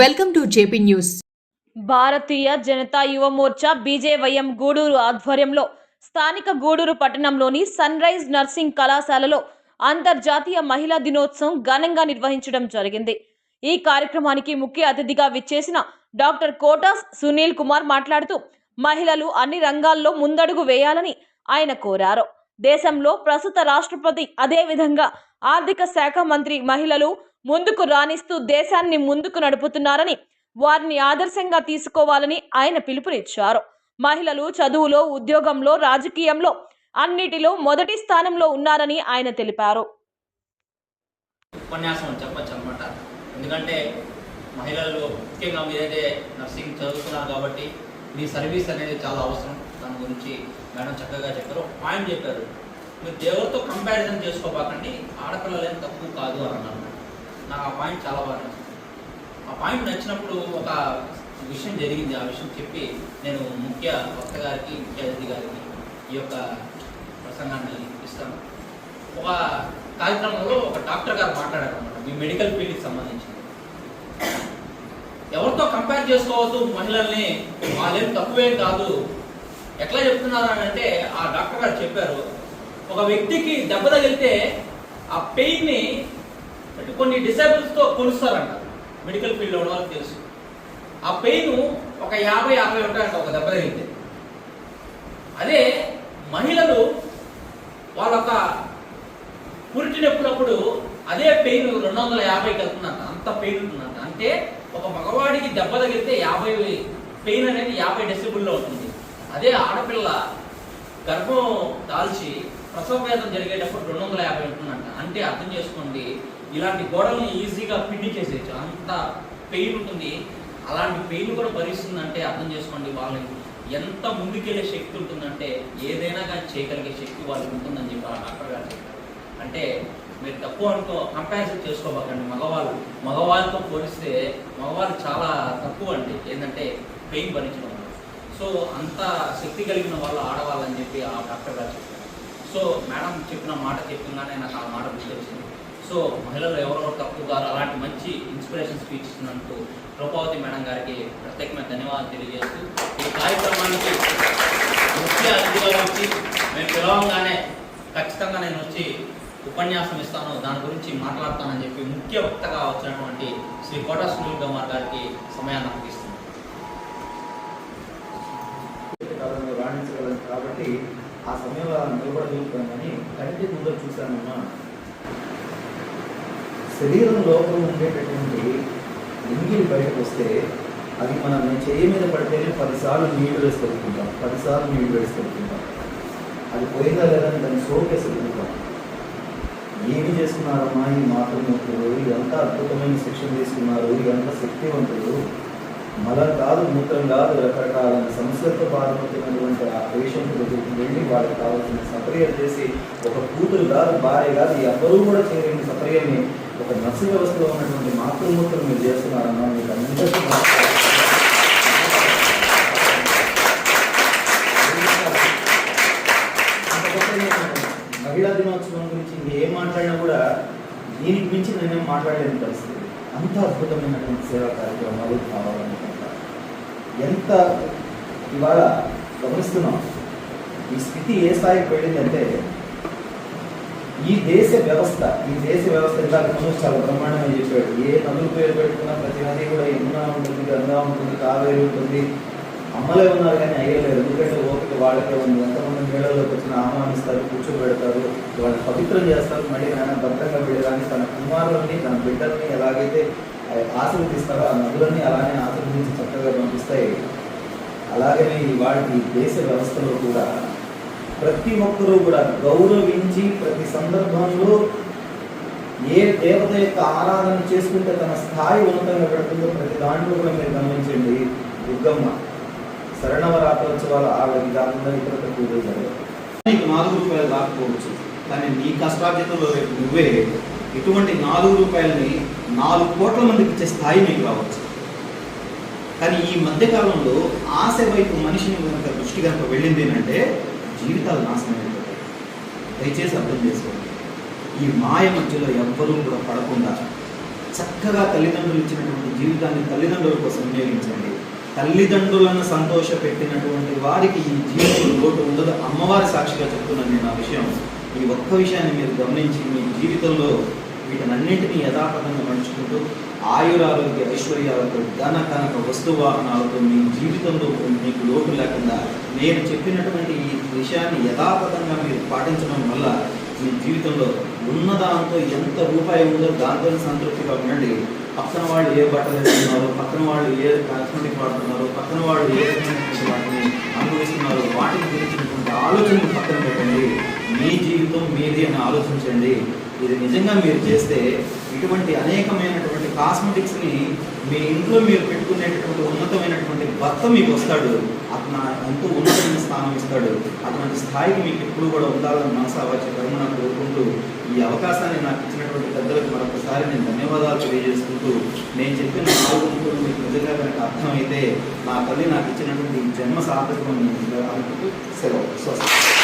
Welcome to JP news. Bharatiya Janata Yuva Morcha BJYM Gudur ఆధ్వర్యంలో స్థానిక గూడూరు పట్టణంలోని సన్ రైజ్ నర్సింగ్ కళాశాలలో అంతర్జాతీయ మహిళా దినోత్సవం ఘనంగా నిర్వహించడం జరిగింది. ఈ కార్యక్రమానికి ముఖ్య అతిథిగా విచ్చేసిన డాక్టర్ కోటాస్ సునీల్ కుమార్ మాట్లాడుతూ మహిళలు అన్ని రంగాల్లో ముందడుగు వేయాలని ఆయన కోరారు. దేశంలో ప్రస్తుత రాష్ట్రపతి అదేవిధంగా ఆర్థిక శాఖ మంత్రి మహిళలు ముందుకు రాణిస్తూ దేశాన్ని ముందుకు నడుపుతున్నారని వారిని ఆదర్శంగా తీసుకోవాలని ఆయన పిలుపునిచ్చారు. మహిళలు చదువులో ఉద్యోగంలో రాజకీయంలో అన్నిటిలో మొదటి స్థానంలో ఉన్నారని ఆయన తెలిపారు. ఉపన్యాసం చెప్పచ్చు అనమాట ఎందుకంటే మహిళలు ముఖ్యంగా మీరైతే నర్సింగ్ చదువుతున్నారు కాబట్టి మీ సర్వీస్ అనేది చాలా అవసరం. దాని గురించి మేడం చక్కగా చెప్పారు. పాయింట్ చెప్పారు మీరు దేవుడితో కంపారిజన్ చేసుకోబాకండి ఆడపిల్లలు ఏం తక్కువ కాదు అని అన్నారు. నాకు ఆ పాయింట్ చాలా బాగా నచ్చింది. ఆ పాయింట్ నచ్చినప్పుడు ఒక విషయం జరిగింది. ఆ విషయం చెప్పి నేను ముఖ్య వక్త గారికి ముఖ్య అతిథి గారికి ఈ యొక్క ప్రసంగాన్ని ఇస్తాను. ఒక కార్యక్రమంలో ఒక డాక్టర్ గారు మాట్లాడారు అనమాట మీ మెడికల్ ఫీల్డ్కి సంబంధించి. ఎవరితో కంపేర్ చేసుకోవద్దు మహిళల్ని వాళ్ళేం తక్కువేం కాదు. ఎట్లా చెప్తున్నారు అని అంటే ఆ డాక్టర్ గారు చెప్పారు ఒక వ్యక్తికి దెబ్బ తగిలితే ఆ పెయిన్ని అంటే కొన్ని డిసేబుల్స్తో కొలుస్తారంట. మెడికల్ ఫీల్డ్లో ఉన్న వాళ్ళకి తెలుసు. ఆ పెయిన్ ఒక యాభై అరవై ఉంటాయంట ఒక దెబ్బ తగిలితే. అదే మహిళలు వాళ్ళొక పురిటినప్పుడప్పుడు అదే పెయిన్ రెండు వందల యాభైకి వెళ్తుందంట. అంత పెయిన్ ఉంటుందంట. అంటే ఒక మగవాడికి దెబ్బ తగిలితే యాభై పెయిన్ అనేది యాభై డెసిబుల్లో ఉంటుంది. అదే ఆడపిల్ల గర్భం దాల్చి ప్రసవ వేదం జరిగేటప్పుడు రెండు వందల యాభై ఉంటుందంట. అంటే అర్థం చేసుకోండి ఇలాంటి గోడల్ని ఈజీగా పిండి చేసేయచ్చు. అంత పెయిన్ ఉంటుంది. అలాంటి పెయిన్ కూడా భరిస్తుందంటే అర్థం చేసుకోండి వాళ్ళకి ఎంత ముందుకెళ్ళే శక్తి ఉంటుందంటే ఏదైనా కానీ చేయగలిగే శక్తి వాళ్ళకి ఉంటుందని చెప్పి ఆ డాక్టర్ గారు చెప్పారు. అంటే మీరు తక్కువ అనుకో కంపారిజన్ చేసుకోబాకండి. మగవాళ్ళు మగవాళ్ళతో పోలిస్తే మగవాళ్ళు చాలా తక్కువ అండి. ఏంటంటే పెయిన్ భరించడం వల్ల. సో అంత శక్తి కలిగిన వాళ్ళు ఆడవాళ్ళని చెప్పి ఆ డాక్టర్ గారు చెప్పారు. సో మేడం చెప్పిన మాట చెప్తున్నానే నాకు ఆ మాట గుర్తొచ్చింది. సో మహిళలు ఎవరెవరు తక్కువ గారు అలాంటి మంచి ఇన్స్పిరేషన్ స్పీచ్ ఇచ్చినందుకు రూపావతి మేడం గారికి ప్రత్యేకమైన ధన్యవాదాలు తెలియజేస్తూ ఈ కార్యక్రమానికి ముఖ్య అతిథిగా వచ్చి మేము పిలవంగానే ఖచ్చితంగా నేను వచ్చి ఉపన్యాసం ఇస్తాను. దాని గురించి మాట్లాడతానని చెప్పి ముఖ్య వక్తగా వచ్చినటువంటి శ్రీ కోట సునీల్ కుమార్ గారికి సమయాన్ని అప్పగిస్తున్నాను కాబట్టి ఆ సమయంలో అలా నిలబడగలుగుతామని కంటి చూశాను చూశానమ్మా శరీరం లోపల ఉండేటటువంటి ఎంగిలి బయటకు వస్తే అది మనం చేయి మీద పడితేనే పదిసార్లు నీళ్ళు వేసి కలుపుకుంటాం పదిసార్లు నీళ్ళు వేసి కలుపుకుంటాం అది పోయిందా లేదా దాన్ని సోకేసి కలుపుతాం ఏమి చేసుకున్నారమ్మా ఈ మాతృమూర్తులు ఎంత అద్భుతమైన శిక్షణ తీసుకున్నారు. ఎంత శక్తివంతులు. మలం కాదు మూత్రం కాదు రకరకాల సమస్యలతో బాధపడుతున్నటువంటి ఆ పేషెంట్ దగ్గరికి వెళ్ళి వాళ్ళకి కావాల్సిన సపర్యలు చేసి ఒక కూతురు కాదు భార్య కాదు ఎవ్వరూ కూడా చేయలేని సపర్యని ఒక నర్సు వ్యవస్థలో ఉన్నటువంటి మాతృమూర్తులు మీరు చేస్తున్నారన్నా మీకు అందరికీ మహిళా దినోత్సవం గురించి ఏం మాట్లాడినా కూడా దీనికి మించి నేనేం మాట్లాడలేని పరిస్థితి. అంత అద్భుతమైనటువంటి సేవా కార్యక్రమాలు కావాలనుకుంటారు ఎంత ఇవాళ గమనిస్తున్నాం ఈ స్థితి ఏ స్థాయికి వెళ్ళిందంటే ఈ దేశ వ్యవస్థ ఈ దేశ వ్యవస్థ ఇలా మనోజ్ చాలా బ్రహ్మాండమని చెప్పాడు. ఏ నదులు పేరు పెట్టుకున్నా ప్రతి నది కూడా యమునా ఉంటుంది గంగా ఉంటుంది కావేరి ఉంటుంది. అమ్మలే ఉన్నారు కానీ అయ్యలేరు ఎందుకంటే ఓపిక వాళ్ళకే ఉంది. ఎంతమంది నీళ్ళలోకి వచ్చిన ఆహ్వానిస్తారు కూర్చోబెడతారు వాళ్ళని పవిత్రం చేస్తారు మళ్ళీ నాయన భద్రంగా వెళ్ళడానికి కుమారులని తన బిడ్డల్ని ఎలాగైతే ఆశీర్వదిస్తారో ఆ నదులన్నీ అలానే ఆశీర్వదించి చక్కగా పంపిస్తాయి. అలాగనే వాటి దేశ వ్యవస్థలో కూడా ప్రతి ఒక్కరూ కూడా గౌరవించి ప్రతి సందర్భంలో ఏ దేవత యొక్క ఆరాధన చేసుకుంటే తన స్థాయి ఉన్నతంగా పెడుతుందో ప్రతి దాంట్లో కూడా మీరు గమనించండి. దుర్గమ్మ శరణవరాత్రోత్సవాలు ఆవిడకి కాకుండా ఇతర పూజలు జరగదు నీకు నాలుగు రూపాయలు రాకపోవచ్చు కానీ నీ కష్టార్జితంలో రేపు నువ్వే ఇటువంటి నాలుగు రూపాయలని నాలుగు కోట్ల మందికి ఇచ్చే స్థాయి మీకు రావచ్చు కానీ ఈ మధ్యకాలంలో ఆశ వైపు మనిషిని కనుక దృష్టి కనుక వెళ్ళింది అంటే జీవితాలు నాశనం అయిపోతాయి. దయచేసి అర్థం చేసుకోండి. ఈ మాయ మధ్యలో ఎవ్వరూ కూడా పడకుండా చక్కగా తల్లిదండ్రులు ఇచ్చినటువంటి జీవితాన్ని తల్లిదండ్రుల కోసం వినియోగించండి. తల్లిదండ్రులను సంతోష పెట్టినటువంటి వారికి ఈ జీవితంలో లోటు ఉండదు. అమ్మవారి సాక్షిగా చెప్తున్నాను నేను ఆ విషయం. ఈ ఒక్క విషయాన్ని మీరు గమనించి మీ జీవితంలో వీటన్నింటినీ యథాతథంగా నడుచుకుంటూ ఆయురారోగ్య ఐశ్వర్యాలతో ధన కనక వస్తు వాహనాలతో మీ జీవితంలో మీకు లోటు లేకుండా నేను చెప్పినటువంటి ఈ విషయాన్ని యథాతథంగా మీరు పాటించడం వల్ల మీ జీవితంలో ఉన్న దాంతో ఎంత రూపాయి ఉందో దాంతో సంతృప్తిగా ఉండండి. పక్కన వాళ్ళు ఏ బట్టలు వేస్తున్నారు పక్కన వాళ్ళు ఏ కాస్మెటిక్ వాడుతున్నారు పక్కన వాళ్ళు ఏ వాటిని అనుభవిస్తున్నారు వాటిని గురించినటువంటి ఆలోచనలు పక్కన పెట్టండి. మీ జీవితం మీది అని ఆలోచించండి. ఇది నిజంగా మీరు చేస్తే ఇటువంటి అనేకమైనటువంటి కాస్మెటిక్స్ని మీ ఇంట్లో మీరు పెట్టుకునేటటువంటి ఉన్నతమైనటువంటి భర్త మీకు వస్తాడు. అతను ఎంతో ఉన్నతమైన స్థానం ఇస్తాడు. అటువంటి స్థాయికి మీకు ఎప్పుడు కూడా ఉండాలని మనసా వచ్చే కర్మ కోరుకుంటూ ఈ అవకాశాన్ని నాకు ఇచ్చినటువంటి పెద్దలకు మరొకసారి నేను ధన్యవాదాలు తెలియజేసుకుంటూ నేను చెప్పిన నాలుగు మీకు నిజంగా కనుక అర్థమైతే నా తల్లి నాకు ఇచ్చినటువంటి జన్మ సార్థకం అనుకుంటూ సెలవు. స్వస్తి.